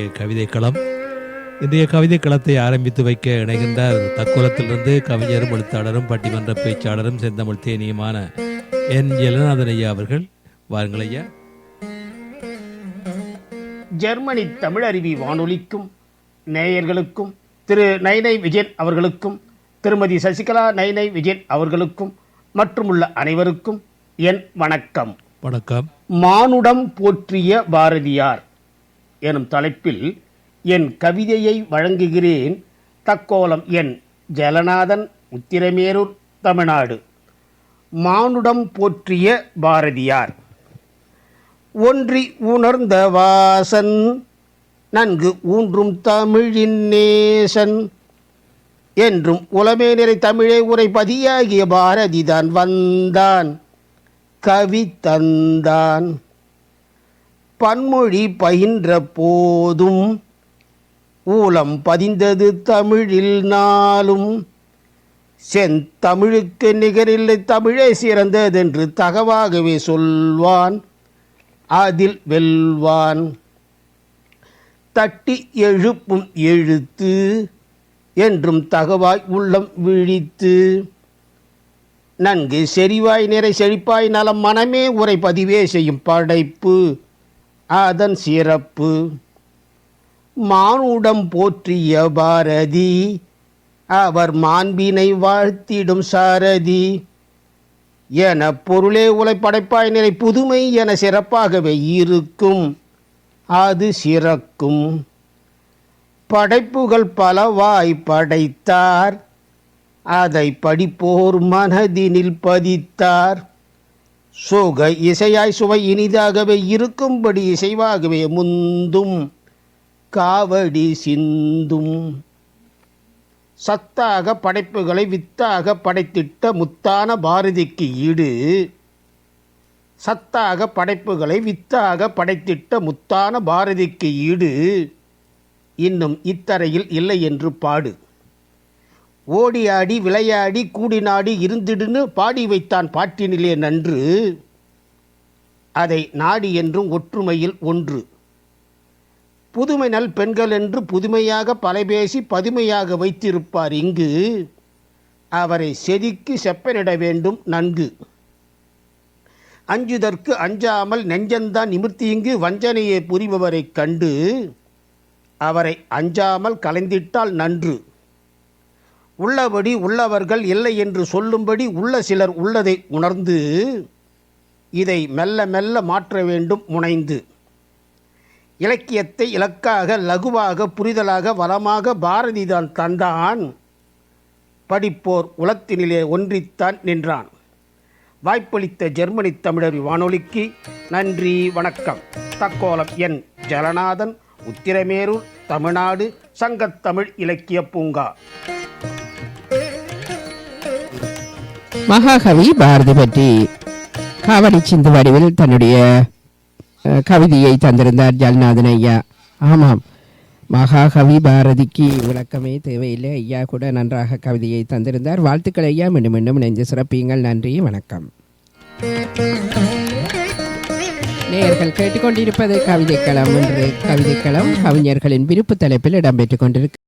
இன்றைய கவிதை களம் இன்றைய கவிதை களத்தை ஆரம்பித்து வைக்க இணைகின்றார் தக்குலத்திலிருந்து கவிஞரும் எழுத்தாளரும் பட்டிமன்ற பேச்சாளரும் செந்தமிழ் தேனியுமான என். ஜெலநாதன் ஐயா அவர்கள். வாருங்கள் ஐயா. ஜெர்மனி தமிழருவி வானொலிக்கும் நேயர்களுக்கும் திரு. நைனை விஜயன் அவர்களுக்கும் திருமதி சசிகலா நைனை விஜயன் அவர்களுக்கும் மற்றுமுள்ள அனைவருக்கும் என் வணக்கம். வணக்கம். மானுடம் போற்றிய பாரதியார். எனும் தலைப்பில் என் கவிதையை வழங்குகிறேன் தக்கோலம் என் ஜலநாதன் உத்திரமேரூர் தமிழ்நாடு. மானுடம் போற்றிய பாரதியார். ஒன்றி உணர்ந்த வாசன் நன்கு ஊன்றும் தமிழின் நேசன். என்றும் உலமே நிறை தமிழை உரை பதியாகிய பாரதிதான் வந்தான் கவி தந்தான். பன்மொழி பயின்ற போதும் ஊலம் பதிந்தது தமிழில் நாளும். செந்தமிழுக்கு நிகரில்லை தமிழே சிறந்ததென்று தகவாகவே சொல்வான். அதில் வெல்வான். தட்டி எழுப்பும் எழுத்து என்றும் தகவாய் உள்ளம் விழித்து. நன்கு செறிவாய் நிறை செழிப்பாய் நலம் மனமே உரை பதிவே செய்யும் படைப்பு. அதன் சிறப்பு. மானுடம் போற்றிய பாரதி அவர் மாண்பினை வாழ்த்திடும் சாரதி. என பொருளே உலை படைப்பாய் நிலை புதுமை என சிறப்பாகவே இருக்கும். அது சிறக்கும். படைப்புகள் பலவாய் படைத்தார். அதை படிப்போர் மனதினில் பதித்தார். சோக இசையாய் சுவை இனிதாகவே இருக்கும்படி இசைவாகவே முந்தும் காவடி சிந்தும். சத்தாக படைப்புகளை வித்தாக படைத்திட்ட முத்தான பாரதிக்கு ஈடு. சத்தாக படைப்புகளை வித்தாக படைத்திட்ட முத்தான பாரதிக்கு ஈடு. இன்னும் இத்தரையில் இல்லை என்று பாடு. ஓடி ஆடி விளையாடி கூடினாடி இருந்திடுன்னு பாடி வைத்தான் பாட்டினிலே நன்று. அதை நாடி என்றும் ஒற்றுமையில் ஒன்று. புதுமை நல் பெண்கள் என்று புதுமையாக பலைபேசி பதுமையாக வைத்திருப்பார் இங்கு. அவரை செதுக்கி செப்பனிட வேண்டும் நன்கு. அஞ்சுதற்கு அஞ்சாமல் நெஞ்சந்தான் நிமிர்த்தி இங்கு வஞ்சனையை புரிபவரைக் கண்டு. அவரை அஞ்சாமல் கலைந்திட்டால் நன்று. உள்ளபடி உள்ளவர்கள் இல்லை என்று சொல்லும்படி உள்ள சிலர் உள்ளதை உணர்ந்து இதை மெல்ல மெல்ல மாற்ற வேண்டும் முனைந்து. இலக்கியத்தை இலக்காக லகுவாக புரிதலாக வளமாக பாரதிதான் தந்தான். படிப்போர் உலத்தினிலே ஒன்றித்தான் நின்றான். வாய்ப்பளித்த ஜெர்மனி தமிழர் வானொலிக்கு நன்றி வணக்கம். தக்கோலம் என். ஜலநாதன் உத்திரமேரூர் தமிழ்நாடு சங்கத்தமிழ் இலக்கிய பூங்கா. மகாகவி பாரதி பற்றி காவடி சிந்து வடிவில் தன்னுடைய கவிதையை தந்திருந்தார் ஜல்நாதன் ஐயா. ஆமாம். மகாகவி பாரதிக்கு விளக்கமே தேவையில்லை. ஐயா கூட நன்றாக கவிதையை தந்திருந்தார். வாழ்த்துக்கள் ஐயா. மீண்டும் மீண்டும் நெஞ்சு சிறப்பியுங்கள். நன்றி. வணக்கம். நேயர்கள் கேட்டுக்கொண்டிருப்பது கவிதைக்களம். என்று கவிதைக்களம் கவிஞர்களின் விருப்பு தலைப்பில் இடம்பெற்றுக் கொண்டிருக்க